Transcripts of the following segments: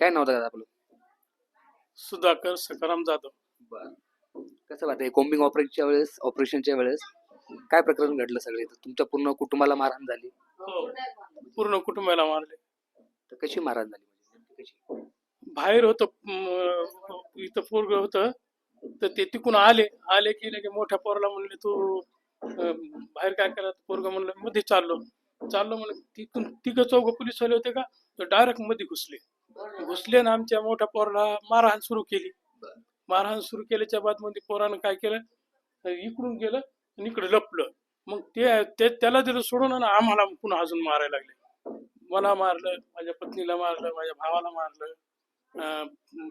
काय नाव होतं आपलं? सुधाकर सकाराम जाधव. कसं वाटतं कोम्बिंग ऑपरेशनच्या वेळेस ऑपरेशनच्या वेळेस काय प्रकरण घडलं सगळे? तुमच्या पूर्ण कुटुंबाला मारहाण झाली? हो. पूर्ण कुटुंबाला मारले. तर कशी मारहाण झाली म्हणजे कशी? बाहेर होत इथं पोरग होत तर ते तिकून आले आले की लगे मोठ्या पोराला म्हणले तू अं, बाहेर काय करा पोरग म्हणलं मध्ये चाललो. चाललो म्हणलं तिथून तिघ चौघ पोलीस वाले होते का? तर डायरेक्टमध्ये घुसले. घुसले ना आमच्या मोठ्या पोराला मारहाण सुरू केली. मारहाण सुरू केल्याच्या बादमध्ये पोरानं काय केलं? इकडून गेलं आणि इकडे लपलं. मग ते ते त्याला दिलं सोडून आणि आम्हाला पुन्हा अजून मारायला लागले. मला मारलं माझ्या पत्नीला मारलं माझ्या भावाला मारलं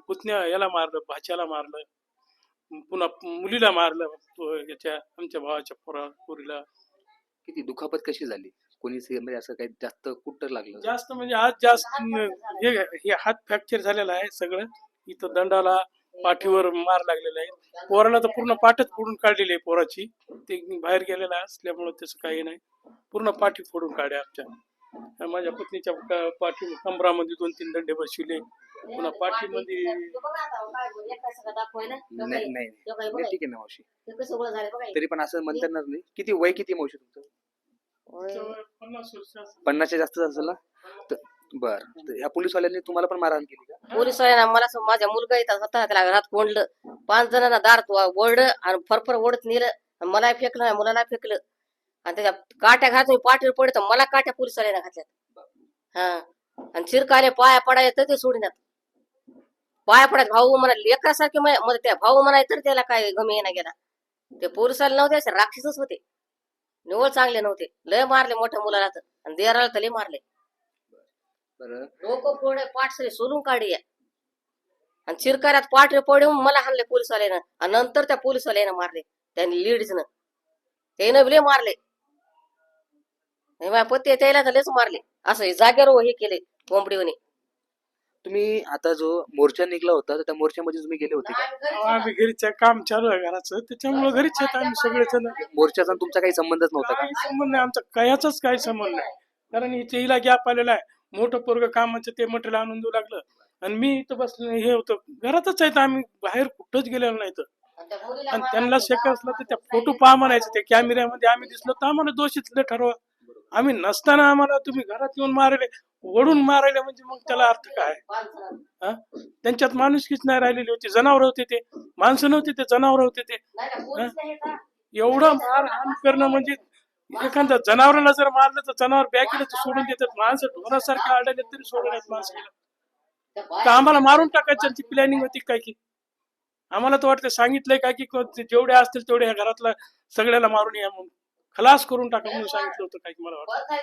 पुतण्या याला मारलं भाच्याला मारलं पुन्हा मुलीला मारलं याच्या आमच्या भावाच्या पोरा पोरीला. किती दुखापत कशी झाली? कोणी म्हणजे असं काही जास्त कुठं लागलं? जास्त म्हणजे आज जास्त हे हे हात फ्रॅक्चर झालेला आहे सगळं. इथं दंडाला पाठीवर मार लागलेला आहे. पोराला तर पूर्ण पाठच फोडून काढलेली आहे पोराची. ते बाहेर गेलेला असल्यामुळं त्याचं काही नाही. पूर्ण पाठी फोडून काढे आमच्या. माझ्या पत्नीच्या क- पाठी कमरामध्ये दोन तीन दंडे बसविले. पुन्हा पाठीमध्ये नाही ठीक आहे ना मावशी. तरी पण असं म्हणता येणार नाही किती वय किती मावशी तुमचं. पन्नासच्या जास्त असेल ना? तर बर. ह्या पोलीसवाल्यांनी तुम्हाला पण मारहाण केली का? पोलीस वाल्यांना मला असं माझ्या मुलगा येतात स्वतः त्याला घरात कोंडलं. पाच जणांना दार ओढलं आणि फरफर ओढत नेलं. मला फेकलं मुलाला फेकलं. आणि त्याच्या काट्या घातून पाठीवर पडत. मला काट्या पोलीस वाल्यांना घातल्यात. हा. आणि चिरकाले पाया पडाय तर ते सोडिनात पाया पडायत भाऊ म्हणा लेकरासारखे म्हणजे त्या भाऊ म्हणाय तर त्याला काय गमी येणं गेला. ते पोलिसाला नव्हते असे राक्षसच होते. निवळ चांगले नव्हते. लय मारले मोठ्या मुलाला तर. आणि देराला तर लय मारले. बरं. डोकं फोडे पाठ सगळे सोलून काढी आणि चिरकाऱ्यात पाठ रे पडून मला हाणले पोलिसवाल्यानं आणि नंतर त्या पोलिसवाल्यानं मारले. त्यांनी लीडचं त्यानं बी लय मारले. हे माझ्या पती त्याला तर लयच मारले. असं हे जागेवर हे केले कोंबडीवनी. तुम्ही आता जो मोर्चा निघला होता तर त्या मोर्चामध्ये तुम्ही गेले होते का? आम्ही घरीच काम चालू आहे घराचं. त्याच्यामुळे घरीच आहेत आम्ही सगळेजण. मोर्चाचा आणि तुमचा काही संबंधच नव्हता का? काही संबंध नाही आमचा कयाचाच काही संबंध नाही. कारण इथे हिला गॅप आलेला आहे. मोठं पोरग कामाचं ते मटेरियल आणून देऊ लागलं. आणि मी इथं बसलो हे होतं. घरातच आहेत आम्ही बाहेर कुठंच गेलेलो नाही तर आणि त्यांना शक्य असलं तर त्या फोटो पहा म्हणायचं ते कॅमेऱ्यामध्ये आम्ही दिसलो तर आम्हाला दोषीच लय ठरवा आम्ही नसताना आम्हाला तुम्ही घरात येऊन मारले. ओढून मारायला म्हणजे मग त्याला अर्थ काय? त्यांच्यात माणुसकीच नाही राहिलेली होती. जनावर होते ते. माणसं नव्हते ते जनावर होते ते. एवढं मारहाण करणं म्हणजे एखाद्या जनावराला जर मारलं तर जनावर बॅगेला तर सोडून देतात. माणसं ढोरासारखे आढळले तरी सोडण्यात माणसाला. तर आम्हाला मारून टाकायची त्यांची प्लॅनिंग होती काय की? आम्हाला तर वाटतं सांगितलंय का की जेवढे असतील तेवढे ह्या घरातला सगळ्याला मारून या म्हणून. खलास करून टाका म्हणून सांगितलं होतं काय की मला वाटतं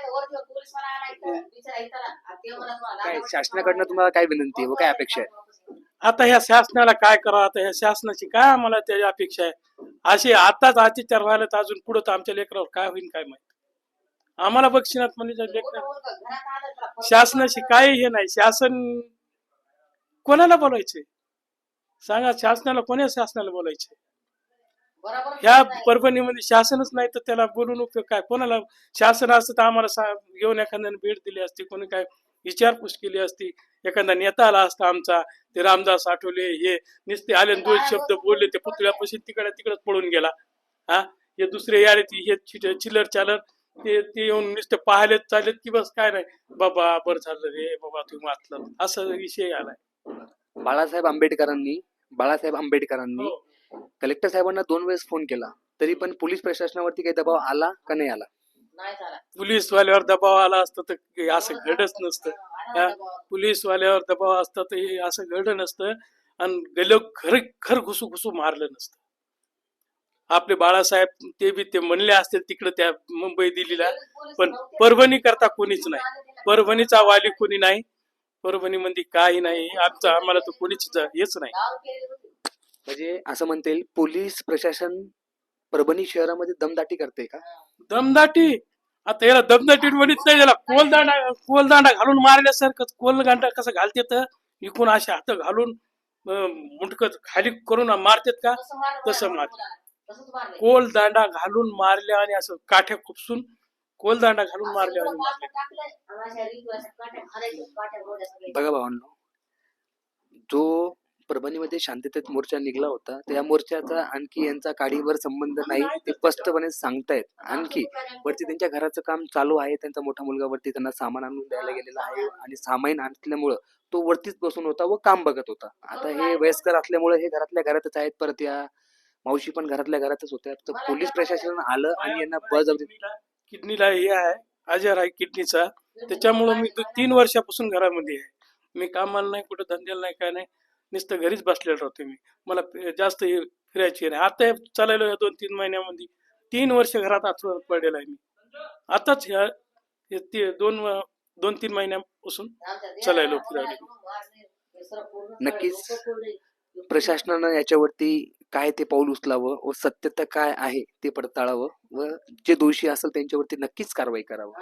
काय शासनाकडनं तुम्हाला काय विनंती आहे? व काय अपेक्षा आहे? आता ह्या शासनाला काय करावं आता ह्या शासनाची काय आम्हाला त्याची अपेक्षा आहे? असे आताच अत्याचार व्हायला तर अजून पुढे तर आमच्या लेकरावर काय होईल काय माहीत? आम्हाला बक्षिनात म्हणजे लेकर शासनाशी काय हे नाही. शासन कोणाला बोलायचे सांगा शासनाला कोण्या शासनाला बोलायचे ह्या परभणीमध्ये शासनच नाही तर त्याला बोलून उपयोग काय? कोणाला शासन असतं तर आम्हाला घेऊन एखाद्याने भेट दिली असती कोणी काय विचारपूस केली असती एखादा नेता आला असता आमचा ते रामदास आठवले हे नुसते आले दोन शब्द बोलले ते पुतळ्यापाशी तिकडे तिकडे पळून गेला. हा? हे दुसरे याले ती हे चिट- चिल्लर चालर ते ते येऊन नुसते पाहिलेत चालेत की बस काय नाही. बाबा बरं झालं रे बाबा तुम्ही वाचलं. असं विषय आलाय. बाळासाहेब आंबेडकरांनी बाळासाहेब आंबेडकरांनी हो. कलेक्टर साहेबांना दोन वेळेस फोन केला. तरी पण पोलीस प्रशासनावरती काही दबाव आला का नाही आला? पोलीस वाल्यावर दबाव आला असतं तर असं घडच नसतं. हा? पोलीस वाल्यावर दबाव असता तर हे असं घडलं नसतं आणि गेलो खर खर घुसू घुसू मारलं नसतं. आपले बाळासाहेब ते बी ते म्हणले असतील तिकडे त्या मुंबई दिल्लीला पण परभणी करता कोणीच नाही. परभणीचा वाली कोणी नाही. परभणी मध्ये काही नाही. आमचं आम्हाला तर कोणीच हेच नाही. म्हणजे असं म्हणता येईल पोलीस प्रशासन परभणी शहरामध्ये दमदाटी करते का? दमदाटी? आता याला दमदाटी म्हणत नाही त्याला कोलदांडा कोलदांडा घालून मारल्यासारखं कोलदांडा कसं घालते तर? इकून असे हात घालून मुंडक खाली करून मारतात का? तसं मारलं कोल दांडा घालून मारल्या आणि असं काठ्या खुपसून कोल दांडा घालून मारल्या आणि मारल्या बघा भावांनो जो परभणीमध्ये शांततेत मोर्चा निघला होता. त्या मोर्चाचा आणखी यांचा काडीवर संबंध नाही. ते स्पष्टपणे सांगतायत. आणखी वरती त्यांच्या घराचं काम चालू आहे. त्यांचा मोठा मुलगा वरती त्यांना सामान आणून द्यायला गेलेला आहे आणि सामान आणल्यामुळं तो वरतीच बसून होता व काम बघत होता. आता हे वयस्कर असल्यामुळे हे घरातल्या घरातच आहेत. परत या मावशी पण घरातल्या घरातच होत्या. तर पोलीस प्रशासन आलं आणि यांना बळजबरी किडनीला- किडनीला हे आहे. आजार आहे किडनीचा. त्याच्यामुळं मी तीन वर्षापासून घरामध्ये आहे. मी कामाला नाही कुठं धंद्याला नाही काय नाही. नुसतं घरीच बसलेलो राहतो मी. मला जास्त हे फिरायची नाही. आता हे चालायला या दोन तीन महिन्यामध्ये. तीन वर्ष घरात आठवण पडलेला आहे मी. आताच ह्या हे ते दोन दोन तीन महिन्यापासून चालायला फिरायला. नक्कीच. प्रशासनानं याच्यावरती काय ते पाऊल उचलावं व सत्यता काय आहे ते पडताळावं व जे दोषी असेल त्यांच्यावरती नक्कीच कारवाई करावं.